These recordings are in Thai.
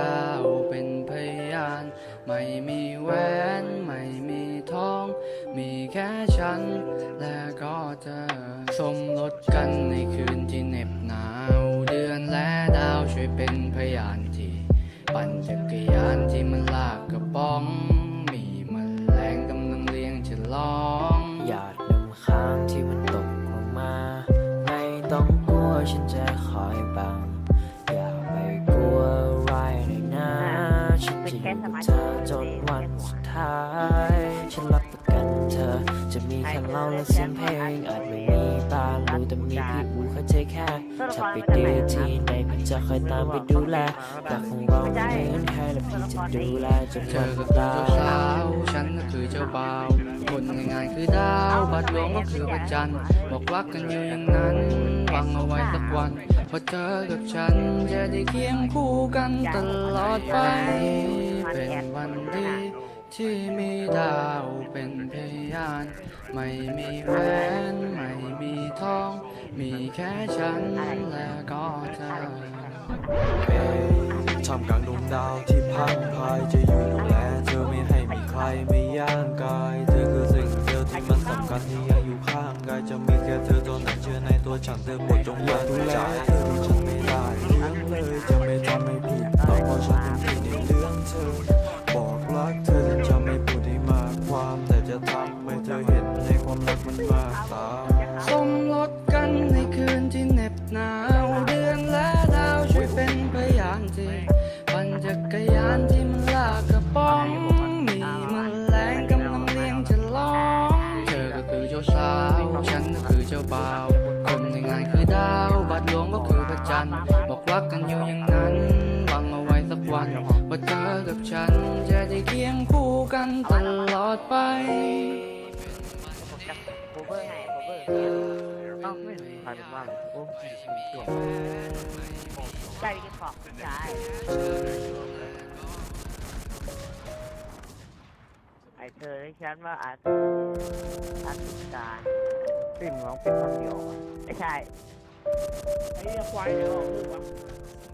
เจ้เป็นพยาน ไม่มีแหวน ไม่มีทอง มีแค่ฉัน และก็เธอ สมรสกันในคืนที่เหน็บหนาว เดือนและดาวช่วยเป็นพยานที่ ปั่นจักรยานที่มันลากกระป๋อง มีมันแรงกำลังเลี้ยงฉลอง หยาดน้ำค้างที่มันตกลงมา ไม่ต้อง มีแค่เราและเสียงเพลงอาจไม่มีบานรู้แต่มีพี่อูเขาใจแค่ถ้าไปดื้อที่ไหนพี่จะคอยตามไปดูแลรักของเราไม่เหมือนใครและพี่จะดูแลจนเธวัอนก็ตาเจ้าสาวฉันก็คือเจ้าบ่าวคนในงานคือดาวบัตรหลวงก็คือพระจันทร์บอกรักกันอยู่อย่างนั้นหวังเอาไว้สักวันพอเจอกับฉันจะได้เคียงคู่กันตลอดไปเป็นวันดี ที่มีดาวเป็นพยาน ไม่มีแหวนไม่มีทอง มีแค่ฉันและก็เธอท่ามกลางดวงดาวที่พังพายจะอยู่ดูแลเธอไม่ให้มีใครไม่ย่างกาย เธอคือสิ่งเดียวที่มันสำคัญที่ยังอยู่ข้างกายจะมีแค่เธอเท่านั้นเชื่อในตัวฉันเธอหมดจงอย่าดูแลเธอ กรยานที่มันลากกระป๋อง มีมันแรงกำลังเลี้ยงจะลอง เธอก็คือเจ้าสาว ฉันก็คือเจ้าบ่าว คนในงานคือดาว บัดหลวงก็คือพระจันทร์ บอกรักกันอยู่อย่างนั้น หวังเอาไว้สักวัน ว่าเธอกับฉันจะได้เคียงคู่กันตลอดไป ต้องไม่ใครเป็นว่าโอ้ใจดีขอบใจไอเธอที่ฉันว่าอาจอาจการปิ่มร้องเป็นคนเดียวไม่ใช่ ไอ้ควายเดี๋ยวออกลูกวะ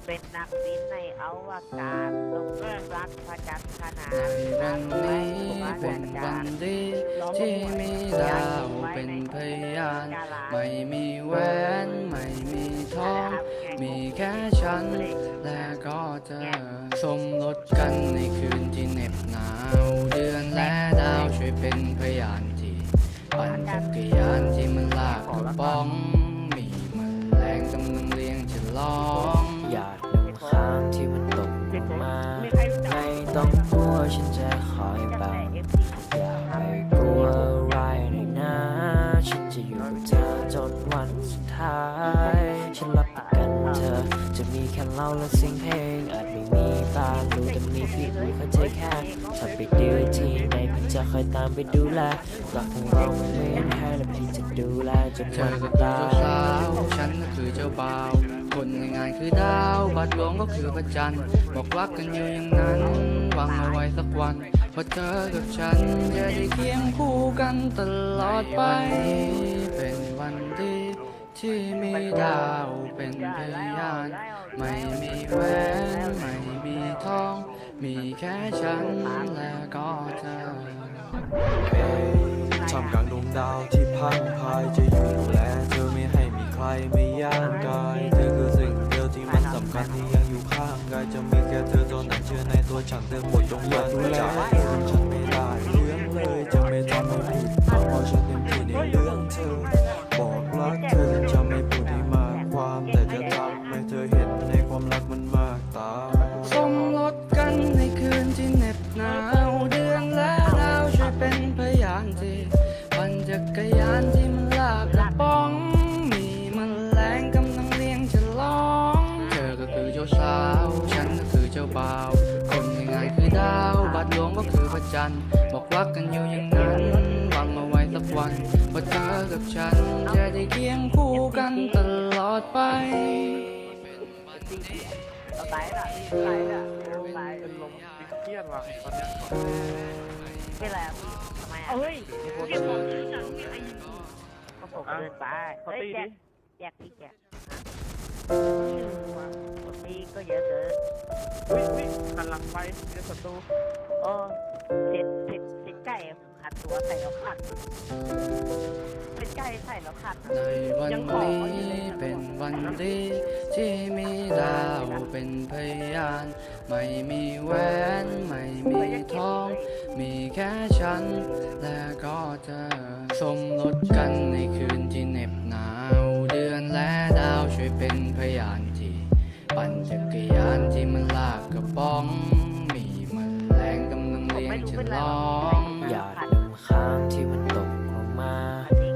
เป็นนักบินในอวกาศต้องรักพระจันทร์ขนาดวันนี้เป็นวันดีที่มีดาวเป็นพยาน ไม่มีแหวนไม่มีทอง มีแค่ฉัน และก็เธอสมรสกันในคืนที่เหน็บหนาว เดือนและดาวช่วยเป็นพยานที่ปั่นจักรยานที่มันลากกระป๋อง กำลังเลี้ยงฉลองหยาดน้ำค้างที่มันตกลงมา ไม่ต้องกลัวฉันจะคอยบังอย่าไปกลัวไรเลยนะ ฉันจะอยู่กับเธอจนวันสุดท้าย ฉันรับประกันเธอ จะมีแค่เราและเสียงเพลงอาจไม่มีบานรู้แต่มีพี่อูเขาใจแค่ถ้าไป คอยตามไปดูแลรักของเราไม่เหมือนใครและพี่จะดูแลจนเธวัอนก็ตาเจ้าย สาวฉันก็คือเจ้าบ่าว คนในงานคือดาว บัตรหลวงก็คือพระจันทร์ บอกรักกันอยู่อย่างนั้นหวังเอาไว้สักวันพอเธอกับฉันจะได้เคียงคู่กันตลอดไป เป็นวันดีที่มีดาวเป็นพยาน ไม่มีแหวนไม่มีทอง มีแค่ฉันและก็เธอ ทำกลางดวงดาวที่พังพายจะอยู่ดูแลเธอไม่ให้มีใครไม่ย่างกายเธอคือสิ่งเดียวที่มันสำคัญที่ยังอยู่ข้างกายจะมีแค่เธอตอนนั้นเชื่อในตัวฉันเธอหมดจงอย่าดูแล กัน บอกรักกันอยู่อย่างนั้นหวังเอาไว้สักวันว่าเธอกับฉัน จะได้เคียงคู่กันตลอดไปเอาไปละไปละเอาไปเป็นลมเครียดว่ะตอนเนี้ยเป็นไรอะพี่ทำไมอะเฮ้ยเก็บของที่ฉันมีใครยิงก็ผมเดินไปเขาเฮ้ยตีแจดิแจกพี่แจกพี่ก็เยอะเกินวิ่งวิ่งหันหลังไปเจอศัตรูโอ้ เสร็จเสร็จเสร็จใกล้ขขัดตัวใส่แล้วขัดเป็นไก่ใส่แล้วขัดในวันนี้เป็นวันดีที่มีดาวเป็นพยาน ไม่มีแหวนไม่มีทอง มีแค่ฉัน และก็เธอสมรสกันในคืนที่เหน็บหนาว เดือนและดาวช่วยเป็นพยานที่ ปั่นจักรยานที่มันลากกระป๋อง งเลี้ยงฉลองอย่าดำค้างที่มันตกลงมา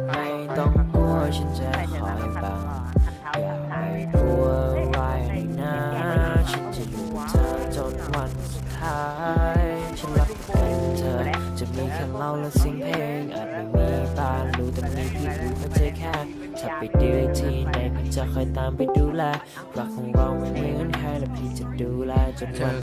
ไม่ต้องกลัวฉันจะใส่คเสร็จอแล้วยก็ขัดบังต่อขัดเท้าอย่าขัดไปขายกลัวไรนะ ฉันจะอยู่กับเธอจนวันสุดท้าย ฉันรักเป็นเธอ จะมีแค่เราและเสิ่งเพลงอาจไม่มีตาดูแต่มีพี่ดูและเธอแค่ถ้าไปดื้อที่ไหนพี่จะคอยตามไปดูแลรักของเราไม่เหมือนใครและพี่จะดูแลจนวัน